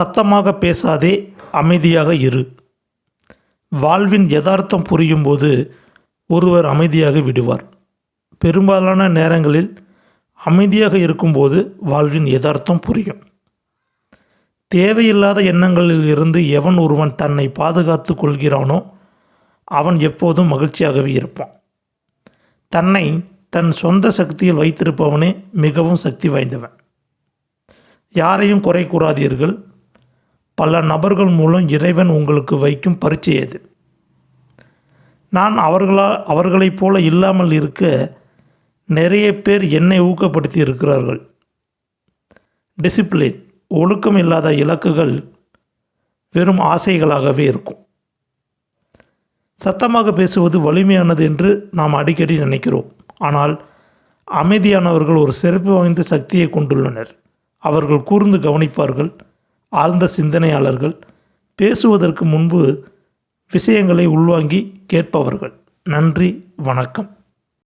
சத்தமாக பேசாதே அமைதியாக இரு. வாழ்வின் யதார்த்தம் புரியும்போது ஒருவர் அமைதியாக விடுவார். பெரும்பாலான நேரங்களில் அமைதியாக இருக்கும்போது வாழ்வின் யதார்த்தம் புரியும். தேவையில்லாத எண்ணங்களில் இருந்து எவன் ஒருவன் தன்னை பாதுகாத்து கொள்கிறானோ அவன் எப்போதும் மகிழ்ச்சியாகவே இருப்பான். தன்னை தன் சொந்த சக்தியில் வைத்திருப்பவனே மிகவும் சக்தி வாய்ந்தவன். யாரையும் குறை கூறாதீர்கள். பல நபர்கள் மூலம் இறைவன் உங்களுக்கு வைக்கும் பரீட்சை எது? நான் அவர்களா அவர்களைப் போல இல்லாமல் இருக்க நிறைய பேர் என்னை ஊக்கப்படுத்தி இருக்கிறார்கள். டிசிப்ளின் ஒழுக்கம் இல்லாத இலக்குகள் வெறும் ஆசைகளாகவே இருக்கும். சத்தமாக பேசுவது வலிமையானது என்று நாம் அடிக்கடி நினைக்கிறோம். ஆனால் அமைதியானவர்கள் ஒரு சிறப்பு வாய்ந்த சக்தியை கொண்டுள்ளனர். அவர்கள் கூர்ந்து கவனிப்பார்கள். ஆழ்ந்த சிந்தனையாளர்கள் பேசுவதற்கு முன்பு விஷயங்களை உள்வாங்கி கேட்பவர்கள். நன்றி வணக்கம்.